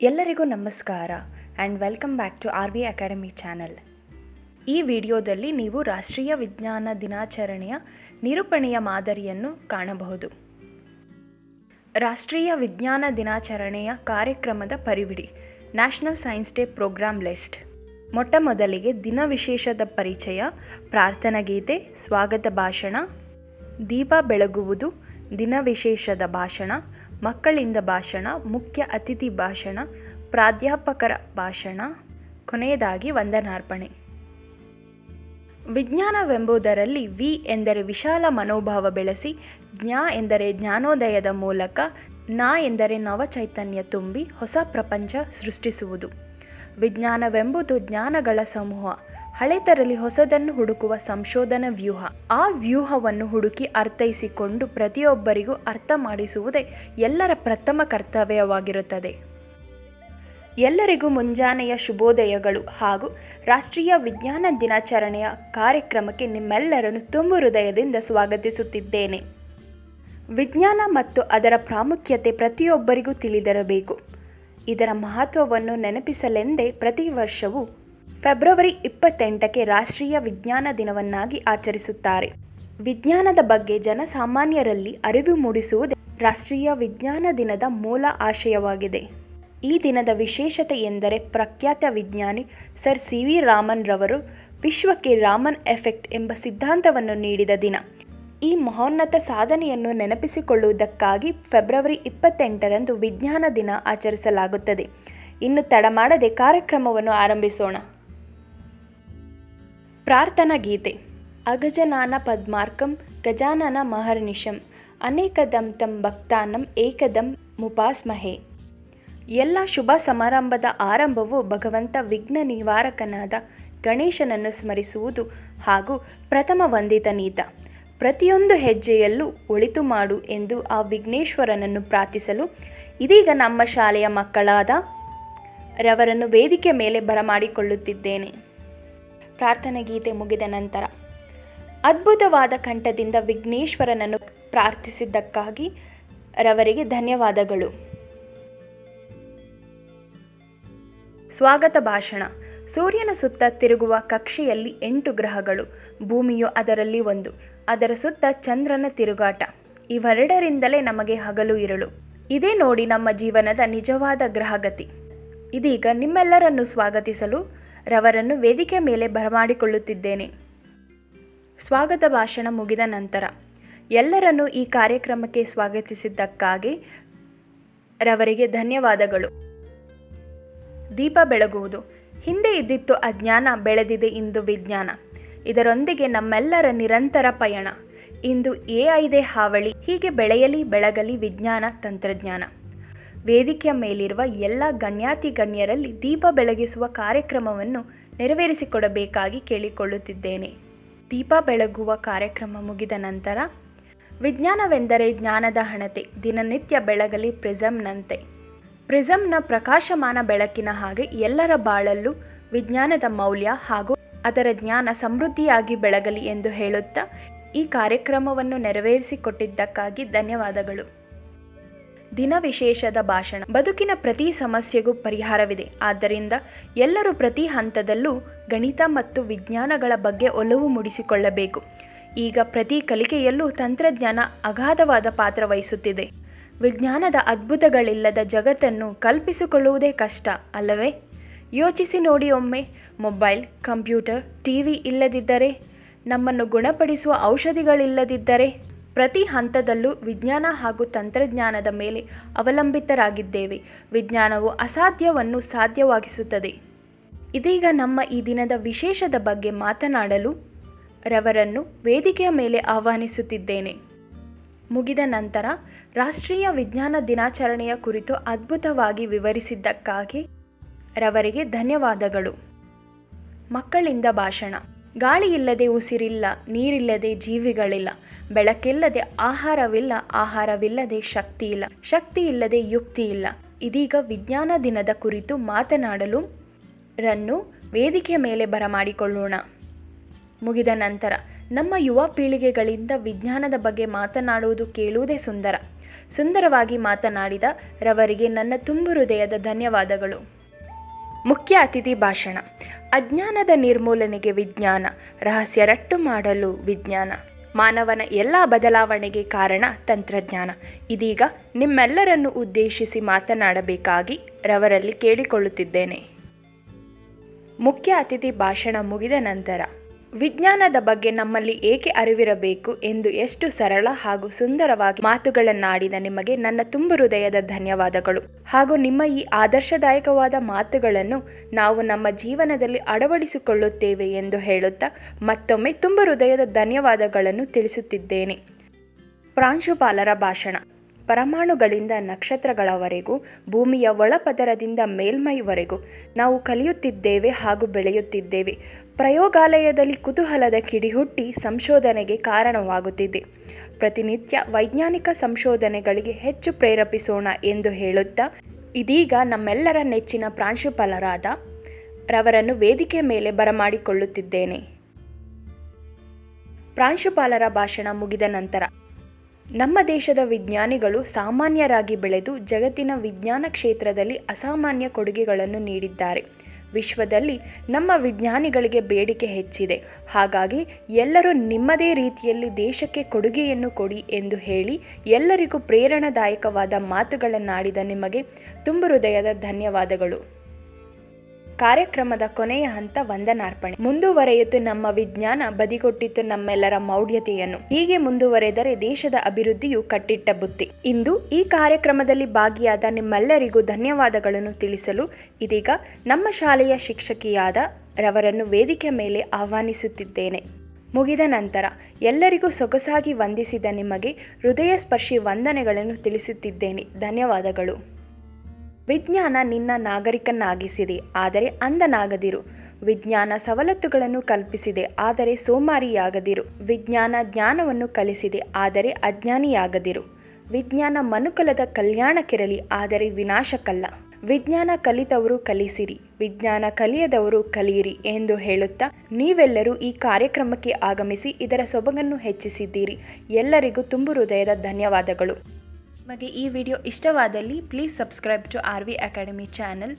ಎಲ್ಲರಿಗೂ ನಮಸ್ಕಾರ and welcome back to R V academy channel ಈ ವಿಡಿಯೋದಲ್ಲಿ ನೀವು ರಾಷ್ಟ್ರೀಯ ವಿಜ್ಞಾನ ದಿನಾಚರಣೆಯ ನಿರೂಪಣೆಯ ಮಾದರಿಯನ್ನು ಕಾಣಬಹುದು. ರಾಷ್ಟ್ರೀಯ ವಿಜ್ಞಾನ ದಿನಾಚರಣೆಯ ಕಾರ್ಯಕ್ರಮದ ಪರಿವಿಡಿ national science day programme list ಮೊಟ್ಟ ಮೊದಲಿಗೆ ದಿನ ವಿಶೇಷದ ಪರಿಚಯ, ಪ್ರಾರ್ಥನಾ ಗೀತೆ, ಸ್ವಾಗತ ಭಾಷಣ, ದೀಪ ಬೆಳಗುವುದು, ದಿನ ವಿಶೇಷದ ಭಾಷಣ ಮಕ್ಕಳಿಂದ ಭಾಷಣ, ಮುಖ್ಯ ಅತಿಥಿ ಭಾಷಣ, ಪ್ರಾಧ್ಯಾಪಕರ ಭಾಷಣ, ಕೊನೆಯದಾಗಿ ವಂದನಾರ್ಪಣೆ. ವಿಜ್ಞಾನವೆಂಬುದರಲ್ಲಿ ವಿ ಎಂದರೆ ವಿಶಾಲ ಮನೋಭಾವ ಬೆಳೆಸಿ, ಜ್ಞಾ ಎಂದರೆ ಜ್ಞಾನೋದಯದ ಮೂಲಕ, ನಾ ಎಂದರೆ ನವಚೈತನ್ಯ ತುಂಬಿ ಹೊಸ ಪ್ರಪಂಚ ಸೃಷ್ಟಿಸುವುದು. ವಿಜ್ಞಾನವೆಂಬುದು ಜ್ಞಾನಗಳ ಸಮೂಹ. ಹಳೆತರಲಿ ಹೊಸದನ್ನು ಹುಡುಕುವ ಸಂಶೋಧನಾ ವ್ಯೂಹ. ಆ ವ್ಯೂಹವನ್ನು ಹುಡುಕಿ ಅರ್ಥೈಸಿಕೊಂಡು ಪ್ರತಿಯೊಬ್ಬರಿಗೂ ಅರ್ಥ ಮಾಡಿಸುವುದೇ ಎಲ್ಲರ ಪ್ರಥಮ ಕರ್ತವ್ಯವಾಗಿರುತ್ತದೆ. ಎಲ್ಲರಿಗೂ ಮುಂಜಾನೆಯ ಶುಭೋದಯಗಳು ಹಾಗೂ ರಾಷ್ಟ್ರೀಯ ವಿಜ್ಞಾನ ದಿನಾಚರಣೆಯ ಕಾರ್ಯಕ್ರಮಕ್ಕೆ ನಿಮ್ಮೆಲ್ಲರನ್ನು ತುಂಬು ಹೃದಯದಿಂದ ಸ್ವಾಗತಿಸುತ್ತಿದ್ದೇನೆ. ವಿಜ್ಞಾನ ಮತ್ತು ಅದರ ಪ್ರಾಮುಖ್ಯತೆ ಪ್ರತಿಯೊಬ್ಬರಿಗೂ ತಿಳಿದಿರಬೇಕು. ಇದರ ಮಹತ್ವವನ್ನು ನೆನಪಿಸಲೆಂದೇ ಪ್ರತಿ ವರ್ಷವೂ ಫೆಬ್ರವರಿ ಇಪ್ಪತ್ತೆಂಟಕ್ಕೆ ರಾಷ್ಟ್ರೀಯ ವಿಜ್ಞಾನ ದಿನವನ್ನಾಗಿ ಆಚರಿಸುತ್ತಾರೆ. ವಿಜ್ಞಾನದ ಬಗ್ಗೆ ಜನಸಾಮಾನ್ಯರಲ್ಲಿ ಅರಿವು ಮೂಡಿಸುವುದೇ ರಾಷ್ಟ್ರೀಯ ವಿಜ್ಞಾನ ದಿನದ ಮೂಲ ಆಶಯವಾಗಿದೆ. ಈ ದಿನದ ವಿಶೇಷತೆ ಎಂದರೆ ಪ್ರಖ್ಯಾತ ವಿಜ್ಞಾನಿ ಸರ್ ಸಿ ವಿ ರಾಮನ್ ರವರು ವಿಶ್ವಕ್ಕೆ ರಾಮನ್ ಎಫೆಕ್ಟ್ ಎಂಬ ಸಿದ್ಧಾಂತವನ್ನು ನೀಡಿದ ದಿನ. ಈ ಮಹೋನ್ನತ ಸಾಧನೆಯನ್ನು ನೆನಪಿಸಿಕೊಳ್ಳುವುದಕ್ಕಾಗಿ ಫೆಬ್ರವರಿ ಇಪ್ಪತ್ತೆಂಟರಂದು ವಿಜ್ಞಾನ ದಿನ ಆಚರಿಸಲಾಗುತ್ತದೆ. ಇನ್ನು ತಡ ಮಾಡದೆ ಕಾರ್ಯಕ್ರಮವನ್ನು ಆರಂಭಿಸೋಣ. ಪ್ರಾರ್ಥನಾ ಗೀತೆ. ಅಗಜನಾನ ಪದ್ಮಾರ್ಕಂ, ಗಜಾನನ ಮಹರ್ನಿಶಂ, ಅನೇಕದಂ ತಂ ಭಕ್ತಾನಂ ಏಕದಂ ಮುಪಾಸ್ಮಹೆ. ಎಲ್ಲ ಶುಭ ಸಮಾರಂಭದ ಆರಂಭವು ಭಗವಂತ ವಿಘ್ನ ನಿವಾರಕನಾದ ಗಣೇಶನನ್ನು ಸ್ಮರಿಸುವುದು ಹಾಗೂ ಪ್ರಥಮ ವಂದಿತ ನೀತ. ಪ್ರತಿಯೊಂದು ಹೆಜ್ಜೆಯಲ್ಲೂ ಒಳಿತು ಮಾಡು ಎಂದು ಆ ವಿಘ್ನೇಶ್ವರನನ್ನು ಪ್ರಾರ್ಥಿಸಲು ಇದೀಗ ನಮ್ಮ ಶಾಲೆಯ ಮಕ್ಕಳಾದ ರವರನ್ನು ವೇದಿಕೆ ಮೇಲೆ ಬರಮಾಡಿಕೊಳ್ಳುತ್ತಿದ್ದೇನೆ. ಪ್ರಾರ್ಥನೆ ಗೀತೆ ಮುಗಿದ ನಂತರ ಅದ್ಭುತವಾದ ಕಂಠದಿಂದ ವಿಘ್ನೇಶ್ವರನನ್ನು ಪ್ರಾರ್ಥಿಸಿದ್ದಕ್ಕಾಗಿ ರವರಿಗೆ ಧನ್ಯವಾದಗಳು. ಸ್ವಾಗತ ಭಾಷಣ. ಸೂರ್ಯನ ಸುತ್ತ ತಿರುಗುವ ಕಕ್ಷೆಯಲ್ಲಿ ಎಂಟು ಗ್ರಹಗಳು, ಭೂಮಿಯು ಅದರಲ್ಲಿ ಒಂದು, ಅದರ ಸುತ್ತ ಚಂದ್ರನ ತಿರುಗಾಟ. ಇವೆರಡರಿಂದಲೇ ನಮಗೆ ಹಗಲು ಇರಳು ಇದೇ ನೋಡಿ ನಮ್ಮ ಜೀವನದ ನಿಜವಾದ ಗ್ರಹಗತಿ. ಇದೀಗ ನಿಮ್ಮೆಲ್ಲರನ್ನು ಸ್ವಾಗತಿಸಲು ರವರನ್ನು ವೇದಿಕೆ ಮೇಲೆ ಬರಮಾಡಿಕೊಳ್ಳುತ್ತಿದ್ದೇನೆ. ಸ್ವಾಗತ ಭಾಷಣ ಮುಗಿದ ನಂತರ ಎಲ್ಲರನ್ನೂ ಈ ಕಾರ್ಯಕ್ರಮಕ್ಕೆ ಸ್ವಾಗತಿಸಿದ್ದಕ್ಕಾಗಿ ರವರಿಗೆ ಧನ್ಯವಾದಗಳು. ದೀಪ ಬೆಳಗುವುದು. ಹಿಂದೆ ಇದ್ದಿತ್ತು ಅಜ್ಞಾನ, ಬೆಳೆದಿದೆ ಇಂದು ವಿಜ್ಞಾನ. ಇದರೊಂದಿಗೆ ನಮ್ಮೆಲ್ಲರ ನಿರಂತರ ಪಯಣ. ಇಂದು ಎ ಐದೇ ಹಾವಳಿ. ಹೀಗೆ ಬೆಳೆಯಲಿ, ಬೆಳಗಲಿ ವಿಜ್ಞಾನ, ತಂತ್ರಜ್ಞಾನ. ವೇದಿಕೆಯ ಮೇಲಿರುವ ಎಲ್ಲ ಗಣ್ಯಾತಿ ಗಣ್ಯರಲ್ಲಿ ದೀಪ ಬೆಳಗಿಸುವ ಕಾರ್ಯಕ್ರಮವನ್ನು ನೆರವೇರಿಸಿಕೊಡಬೇಕಾಗಿ ಕೇಳಿಕೊಳ್ಳುತ್ತಿದ್ದೇನೆ. ದೀಪ ಬೆಳಗುವ ಕಾರ್ಯಕ್ರಮ ಮುಗಿದ ನಂತರ ವಿಜ್ಞಾನವೆಂದರೆ ಜ್ಞಾನದ ಹಣತೆ, ದಿನನಿತ್ಯ ಬೆಳಗಲಿ ಪ್ರಿಸಮ್ನಂತೆ ಪ್ರಿಸಮ್ನ ಪ್ರಕಾಶಮಾನ ಬೆಳಕಿನ ಹಾಗೆ ಎಲ್ಲರ ಬಾಳಲ್ಲೂ ವಿಜ್ಞಾನದ ಮೌಲ್ಯ ಹಾಗೂ ಅದರ ಜ್ಞಾನ ಸಮೃದ್ಧಿಯಾಗಿ ಬೆಳಗಲಿ ಎಂದು ಹೇಳುತ್ತಾ ಈ ಕಾರ್ಯಕ್ರಮವನ್ನು ನೆರವೇರಿಸಿಕೊಟ್ಟಿದ್ದಕ್ಕಾಗಿ ಧನ್ಯವಾದಗಳು. ದಿನ ವಿಶೇಷದ ಭಾಷಣ. ಬದುಕಿನ ಪ್ರತಿ ಸಮಸ್ಯೆಗೂ ಪರಿಹಾರವಿದೆ. ಆದ್ದರಿಂದ ಎಲ್ಲರೂ ಪ್ರತಿ ಹಂತದಲ್ಲೂ ಗಣಿತ ಮತ್ತು ವಿಜ್ಞಾನಗಳ ಬಗ್ಗೆ ಒಲವು ಮೂಡಿಸಿಕೊಳ್ಳಬೇಕು. ಈಗ ಪ್ರತಿ ಕಲಿಕೆಯಲ್ಲೂ ತಂತ್ರಜ್ಞಾನ ಅಗಾಧವಾದ ಪಾತ್ರ ವಹಿಸುತ್ತಿದೆ. ವಿಜ್ಞಾನದ ಅದ್ಭುತಗಳಿಲ್ಲದ ಜಗತ್ತನ್ನು ಕಲ್ಪಿಸಿಕೊಳ್ಳುವುದೇ ಕಷ್ಟ, ಅಲ್ಲವೇ? ಯೋಚಿಸಿ ನೋಡಿ ಒಮ್ಮೆ. ಮೊಬೈಲ್, ಕಂಪ್ಯೂಟರ್ ಟಿ ವಿ ಇಲ್ಲದಿದ್ದರೆ, ನಮ್ಮನ್ನು ಗುಣಪಡಿಸುವ ಔಷಧಿಗಳಿಲ್ಲದಿದ್ದರೆ? ಪ್ರತಿ ಹಂತದಲ್ಲೂ ವಿಜ್ಞಾನ ಹಾಗೂ ತಂತ್ರಜ್ಞಾನದ ಮೇಲೆ ಅವಲಂಬಿತರಾಗಿದ್ದೇವೆ. ವಿಜ್ಞಾನವು ಅಸಾಧ್ಯವನ್ನು ಸಾಧ್ಯವಾಗಿಸುತ್ತದೆ. ಇದೀಗ ನಮ್ಮ ಈ ದಿನದ ವಿಶೇಷದ ಬಗ್ಗೆ ಮಾತನಾಡಲು ರವರನ್ನು ವೇದಿಕೆಯ ಮೇಲೆ ಆಹ್ವಾನಿಸುತ್ತಿದ್ದೇನೆ. ಮುಗಿದ ನಂತರ ರಾಷ್ಟ್ರೀಯ ವಿಜ್ಞಾನ ದಿನಾಚರಣೆಯ ಕುರಿತು ಅದ್ಭುತವಾಗಿ ವಿವರಿಸಿದ್ದಕ್ಕಾಗಿ ರವರಿಗೆ ಧನ್ಯವಾದಗಳು. ಮಕ್ಕಳಿಂದ ಭಾಷಣ. ಗಾಳಿ ಇಲ್ಲದೆ ಉಸಿರಿಲ್ಲ, ನೀರಿಲ್ಲದೆ ಜೀವಿಗಳಿಲ್ಲ, ಬೆಳಕಿಲ್ಲದೆ ಆಹಾರವಿಲ್ಲ, ಆಹಾರವಿಲ್ಲದೆ ಶಕ್ತಿ ಇಲ್ಲ ಶಕ್ತಿ ಇಲ್ಲದೆ ಯುಕ್ತಿ ಇಲ್ಲ ಇದೀಗ ವಿಜ್ಞಾನ ದಿನದ ಕುರಿತು ಮಾತನಾಡಲು ರನ್ನು ವೇದಿಕೆ ಮೇಲೆ ಬರಮಾಡಿಕೊಳ್ಳೋಣ. ಮುಗಿದ ನಂತರ ನಮ್ಮ ಯುವ ಪೀಳಿಗೆಗಳಿಂದ ವಿಜ್ಞಾನದ ಬಗ್ಗೆ ಮಾತನಾಡುವುದು ಕೇಳುವುದೇ ಸುಂದರ. ಸುಂದರವಾಗಿ ಮಾತನಾಡಿದ ರವರಿಗೆ ನನ್ನ ತುಂಬು ಹೃದಯದ ಧನ್ಯವಾದಗಳು. ಮುಖ್ಯ ಅತಿಥಿ ಭಾಷಣ. ಅಜ್ಞಾನದ ನಿರ್ಮೂಲನೆಗೆ ವಿಜ್ಞಾನ ರಹಸ್ಯ ರಟ್ಟು ಮಾಡಲು ವಿಜ್ಞಾನ. ಮಾನವನ ಎಲ್ಲ ಬದಲಾವಣೆಗೆ ಕಾರಣ ತಂತ್ರಜ್ಞಾನ. ಇದೀಗ ನಿಮ್ಮೆಲ್ಲರನ್ನು ಉದ್ದೇಶಿಸಿ ಮಾತನಾಡಬೇಕಾಗಿ ರವರಲ್ಲಿ ಕೇಳಿಕೊಳ್ಳುತ್ತಿದ್ದೇನೆ. ಮುಖ್ಯ ಅತಿಥಿ ಭಾಷಣ ಮುಗಿದ ನಂತರ ವಿಜ್ಞಾನದ ಬಗ್ಗೆ ನಮ್ಮಲ್ಲಿ ಏಕೆ ಅರಿವಿರಬೇಕು ಎಂದು ಎಷ್ಟು ಸರಳ ಹಾಗೂ ಸುಂದರವಾಗಿ ಮಾತುಗಳನ್ನಾಡಿದ ನಿಮಗೆ ನನ್ನ ತುಂಬು ಹೃದಯದ ಧನ್ಯವಾದಗಳು. ಹಾಗೂ ನಿಮ್ಮ ಈ ಆದರ್ಶದಾಯಕವಾದ ಮಾತುಗಳನ್ನು ನಾವು ನಮ್ಮ ಜೀವನದಲ್ಲಿ ಅಳವಡಿಸಿಕೊಳ್ಳುತ್ತೇವೆ ಎಂದು ಹೇಳುತ್ತಾ ಮತ್ತೊಮ್ಮೆ ತುಂಬು ಹೃದಯದ ಧನ್ಯವಾದಗಳನ್ನು ತಿಳಿಸುತ್ತಿದ್ದೇನೆ. ಪ್ರಾಂಶುಪಾಲರ ಭಾಷಣ. ಪರಮಾಣುಗಳಿಂದ ನಕ್ಷತ್ರಗಳವರೆಗೂ, ಭೂಮಿಯ ಒಳಪದರದಿಂದ ಮೇಲ್ಮೈವರೆಗೂ ನಾವು ಕಲಿಯುತ್ತಿದ್ದೇವೆ ಹಾಗೂ ಬೆಳೆಯುತ್ತಿದ್ದೇವೆ. ಪ್ರಯೋಗಾಲಯದಲ್ಲಿ ಕುತೂಹಲದ ಕಿಡಿಹುಟ್ಟಿ ಸಂಶೋಧನೆಗೆ ಕಾರಣವಾಗುತ್ತಿದೆ. ಪ್ರತಿನಿತ್ಯ ವೈಜ್ಞಾನಿಕ ಸಂಶೋಧನೆಗಳಿಗೆ ಹೆಚ್ಚು ಪ್ರೇರೇಪಿಸೋಣ ಎಂದು ಹೇಳುತ್ತಾ, ಇದೀಗ ನಮ್ಮೆಲ್ಲರ ನೆಚ್ಚಿನ ಪ್ರಾಂಶುಪಾಲರಾದ ರವರನ್ನು ವೇದಿಕೆ ಮೇಲೆ ಬರಮಾಡಿಕೊಳ್ಳುತ್ತಿದ್ದೇನೆ. ಪ್ರಾಂಶುಪಾಲರ ಭಾಷಣ ಮುಗಿದ ನಂತರ ನಮ್ಮ ದೇಶದ ವಿಜ್ಞಾನಿಗಳು ಸಾಮಾನ್ಯರಾಗಿ ಬೆಳೆದು ಜಗತ್ತಿನ ವಿಜ್ಞಾನ ಕ್ಷೇತ್ರದಲ್ಲಿ ಅಸಾಮಾನ್ಯ ಕೊಡುಗೆಗಳನ್ನು ನೀಡಿದ್ದಾರೆ. ವಿಶ್ವದಲ್ಲಿ ನಮ್ಮ ವಿಜ್ಞಾನಿಗಳಿಗೆ ಬೇಡಿಕೆ ಹೆಚ್ಚಿದೆ. ಹಾಗಾಗಿ ಎಲ್ಲರೂ ನಿಮ್ಮದೇ ರೀತಿಯಲ್ಲಿ ದೇಶಕ್ಕೆ ಕೊಡುಗೆಯನ್ನು ಕೊಡಿ ಎಂದು ಹೇಳಿ ಎಲ್ಲರಿಗೂ ಪ್ರೇರಣಾದಾಯಕವಾದ ಮಾತುಗಳನ್ನಾಡಿದ ನಿಮಗೆ ತುಂಬು ಹೃದಯದ ಧನ್ಯವಾದಗಳು. ಕಾರ್ಯಕ್ರಮದ ಕೊನೆಯ ಹಂತ ವಂದನಾರ್ಪಣೆ. ಮುಂದುವರೆಯಿತು ನಮ್ಮ ವಿಜ್ಞಾನ, ಬದಿಗೊಟ್ಟಿತು ನಮ್ಮೆಲ್ಲರ ಮೌಢ್ಯತೆಯನ್ನು. ಹೀಗೆ ಮುಂದುವರೆದರೆ ದೇಶದ ಅಭಿವೃದ್ಧಿಯು ಕಟ್ಟಿಟ್ಟ ಬುತ್ತಿ. ಇಂದು ಈ ಕಾರ್ಯಕ್ರಮದಲ್ಲಿ ಭಾಗಿಯಾದ ನಿಮ್ಮೆಲ್ಲರಿಗೂ ಧನ್ಯವಾದಗಳನ್ನು ತಿಳಿಸಲು ಇದೀಗ ನಮ್ಮ ಶಾಲೆಯ ಶಿಕ್ಷಕಿಯಾದ ರವರನ್ನು ವೇದಿಕೆ ಮೇಲೆ ಆಹ್ವಾನಿಸುತ್ತಿದ್ದೇನೆ. ಮುಗಿದ ನಂತರ ಎಲ್ಲರಿಗೂ ಸೊಗಸಾಗಿ ವಂದಿಸಿದ ನಿಮಗೆ ಹೃದಯ ಸ್ಪರ್ಶಿ ವಂದನೆಗಳನ್ನು ತಿಳಿಸುತ್ತಿದ್ದೇನೆ. ಧನ್ಯವಾದಗಳು. ವಿಜ್ಞಾನ ನಿನ್ನ ನಾಗರಿಕನಾಗಿಸಿದೆ, ಆದರೆ ಅಂದನಾಗದಿರು ವಿಜ್ಞಾನ ಸವಲತ್ತುಗಳನ್ನು ಕಲ್ಪಿಸಿದೆ, ಆದರೆ ಸೋಮಾರಿಯಾಗದಿರು. ವಿಜ್ಞಾನ ಜ್ಞಾನವನ್ನು ಕಲಿಸಿದೆ, ಆದರೆ ಅಜ್ಞಾನಿಯಾಗದಿರು. ವಿಜ್ಞಾನ ಮನುಕುಲದ ಕಲ್ಯಾಣಕ್ಕಿರಲಿ, ಆದರೆ ವಿನಾಶಕ್ಕಲ್ಲ. ವಿಜ್ಞಾನ ಕಲಿತವರು ಕಲಿಸಿರಿ, ವಿಜ್ಞಾನ ಕಲಿಯದವರು ಕಲಿಯಿರಿ ಎಂದು ಹೇಳುತ್ತಾ, ನೀವೆಲ್ಲರೂ ಈ ಕಾರ್ಯಕ್ರಮಕ್ಕೆ ಆಗಮಿಸಿ, ಇದರ ಸೊಬಗನ್ನು ಹೆಚ್ಚಿಸಿದ್ದೀರಿ. ಎಲ್ಲರಿಗೂ ತುಂಬು ಹೃದಯದ ಧನ್ಯವಾದಗಳು. ನಿಮಗೆ ಈ ವಿಡಿಯೋ ಇಷ್ಟವಾದಲ್ಲಿ please subscribe to R V academy channel